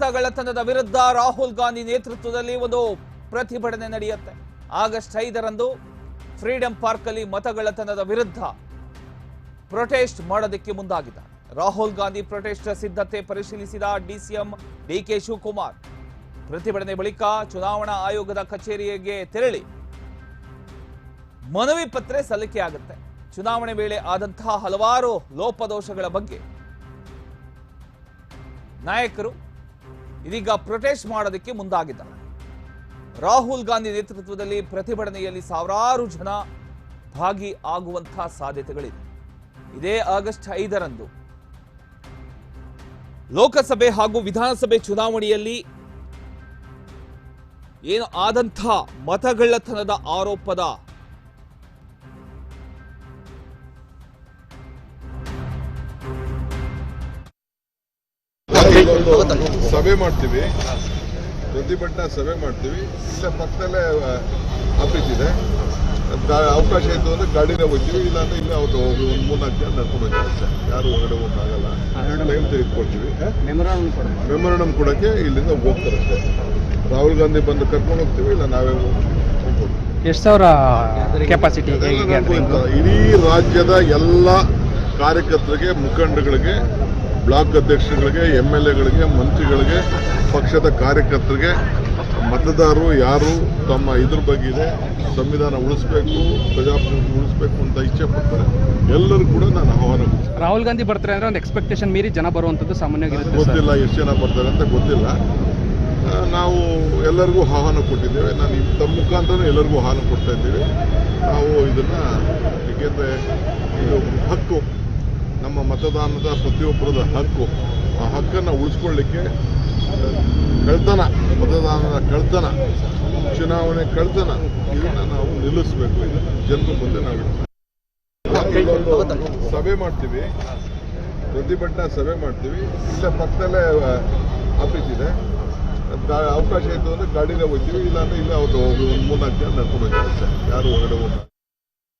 ಮತಗಳ್ಳತನದ ವಿರುದ್ಧ ರಾಹುಲ್ ಗಾಂಧಿ ನೇತೃತ್ವದಲ್ಲಿ ಒಂದು ಪ್ರತಿಭಟನೆ ನಡೆಯುತ್ತೆ. ಆಗಸ್ಟ್ ಐದರಂದು ಫ್ರೀಡಂ ಪಾರ್ಕ್ ಅಲ್ಲಿ ಮತಗಳ್ಳತನದ ವಿರುದ್ಧ ಪ್ರೊಟೆಸ್ಟ್ ಮಾಡೋದಕ್ಕೆ ಮುಂದಾಗಿದ್ದಾರೆ. ರಾಹುಲ್ ಗಾಂಧಿ ಪ್ರೊಟೆಸ್ಟ್ ಸಿದ್ಧತೆ ಪರಿಶೀಲಿಸಿದ ಡಿಸಿಎಂ ಡಿ ಕೆ ಶಿವಕುಮಾರ್. ಪ್ರತಿಭಟನೆ ಬಳಿಕ ಚುನಾವಣಾ ಆಯೋಗದ ಕಚೇರಿಗೆ ತೆರಳಿ. ಮನವಿ ಪತ್ರ ಸಲ್ಲಿಕೆಯಾಗುತ್ತೆ ಚುನಾವಣೆ ವೇಳೆ ಆದಂತಹ ಹಲವಾರು ಲೋಪದೋಷಗಳ ಬಗ್ಗೆ ನಾಯಕರು ಇದೀಗ ಪ್ರೊಟೆಸ್ಟ್ ಮಾಡೋದಕ್ಕೆ ಮುಂದಾಗಿದ್ದಾರೆ. ರಾಹುಲ್ ಗಾಂಧಿ ನೇತೃತ್ವದಲ್ಲಿ ಪ್ರತಿಭಟನೆಯಲ್ಲಿ ಸಾವಿರಾರು ಜನ ಭಾಗಿ ಆಗುವಂತಹ ಸಾಧ್ಯತೆಗಳಿದೆ. ಇದೇ ಆಗಸ್ಟ್ ಐದರಂದು ಲೋಕಸಭೆ ಹಾಗೂ ವಿಧಾನಸಭೆ ಚುನಾವಣೆಯಲ್ಲಿ ಏನು ಆದಂಥ ಮತಗಳ್ಳತನದ ಆರೋಪದ ಇಲ್ಲೊಂದು ಸಭೆ ಮಾಡ್ತೀವಿ. ಪ್ರತಿಭಟನಾ ಸಭೆ ಮಾಡ್ತೀವಿ. ಇಲ್ಲ ಪಕ್ಕದಲ್ಲೇ ಆಫೀಸ್ ಇದೆ. ಅವಕಾಶ ಇತ್ತು ಅಂದ್ರೆ ಗಾಡಿನ ಹೋಗ್ತೀವಿ. ಇಲ್ಲ ಅಂದ್ರೆ ಇಲ್ಲ ಅವ್ರು ಒಂದು ಮೂರ್ನಾಲ್ಕು ಜನ ನಡ್ಕೊಂಡು ಹೋಗ್ತಾರೆ ಯಾರು ಹೊರಗಡೆ ಹೋಗಕ್ಕಾಗಲ್ಲ ಟೈಮ್ ತೆಗೆದುಕೊಳ್ತೀವಿ. ಮೆಮೊರಂಡಮ್ ಕೊಡಕ್ಕೆ ಇಲ್ಲಿಂದ ಹೋಗ್ತಾರೆ ಅಷ್ಟೇ. ರಾಹುಲ್ ಗಾಂಧಿ ಬಂದು ಕರ್ಕೊಂಡು ಹೋಗ್ತೀವಿ. ಇಲ್ಲ ನಾವೇ ಎಷ್ಟು ಸಾವಿರ ಕೆಪಾಸಿಟಿ ಇಡೀ ರಾಜ್ಯದ ಎಲ್ಲ ಕಾರ್ಯಕರ್ತರಿಗೆ ಮುಖಂಡಗಳಿಗೆ ಬ್ಲಾಕ್ ಅಧ್ಯಕ್ಷಗಳಿಗೆ ಎಂ ಎಲ್ ಎಗಳಿಗೆ ಮಂತ್ರಿಗಳಿಗೆ ಪಕ್ಷದ ಕಾರ್ಯಕರ್ತರಿಗೆ ಮತದಾರರು ಯಾರು ತಮ್ಮ ಇದ್ರ ಬಗ್ಗೆ ಇದೆ ಸಂವಿಧಾನ ಉಳಿಸ್ಬೇಕು ಪ್ರಜಾಪ್ರಭುತ್ವ ಉಳಿಸ್ಬೇಕು ಅಂತ ಇಚ್ಛೆ ಪಡ್ತಾರೆ. ಎಲ್ಲರೂ ಕೂಡ ನಾನು ಆಹ್ವಾನ. ರಾಹುಲ್ ಗಾಂಧಿ ಬರ್ತಾರೆ ಅಂದ್ರೆ ಒಂದು ಎಕ್ಸ್ಪೆಕ್ಟೇಷನ್ ಮೀರಿ ಜನ ಬರುವಂಥದ್ದು ಸಾಮಾನ್ಯವಾಗಿ ಗೊತ್ತಿಲ್ಲ ಎಷ್ಟು ಜನ ಬರ್ತಾರೆ ಅಂತ ಗೊತ್ತಿಲ್ಲ. ನಾವು ಎಲ್ಲರಿಗೂ ಆಹ್ವಾನ ಕೊಟ್ಟಿದ್ದೇವೆ. ನಾನು ತಮ್ಮ ಮುಖಾಂತರ ಎಲ್ಲರಿಗೂ ಆಹ್ವಾನ ಕೊಡ್ತಾ ಇದ್ದೀವಿ. ನಾವು ಇದನ್ನು ಏಕೆಂದರೆ ಇದು ಹಕ್ಕು. ನಮ್ಮ ಮತದಾನದ ಪ್ರತಿಯೊಬ್ಬರದ ಹಕ್ಕು. ಆ ಹಕ್ಕನ್ನು ಉಳಿಸ್ಕೊಳ್ಳಿಕ್ಕೆ ಕಳ್ತನ, ಮತದಾನದ ಕಳ್ತನ, ಚುನಾವಣೆ ಕಳ್ತನ ಇದನ್ನ ನಾವು ನಿಲ್ಲಿಸಬೇಕು. ಇದನ್ನು ಜನರ ಮುಂದೆ ನಾವು ಸಭೆ ಮಾಡ್ತೀವಿ. ಪ್ರತಿಭಟನಾ ಸಭೆ ಮಾಡ್ತೀವಿ. ಇಲ್ಲ ಪಕ್ಕದಲ್ಲೇ ಆಫೀಸ್ ಇದೆ. ಅವಕಾಶ ಇತ್ತು ಅಂದ್ರೆ ಗಾಡಿಲೇ ಹೋಗ್ತೀವಿ. ಇಲ್ಲ ಅಂದ್ರೆ ಇಲ್ಲ ಅವ್ರು ಒಂದು ಮೂರ್ನಾಲ್ಕು ಜನ ನಡ್ಕೊಂಡು ಹೋಗ್ತಾರೆ. ಯಾರು ಹೊರಗಡೆ ಹೋಗಲ್ಲ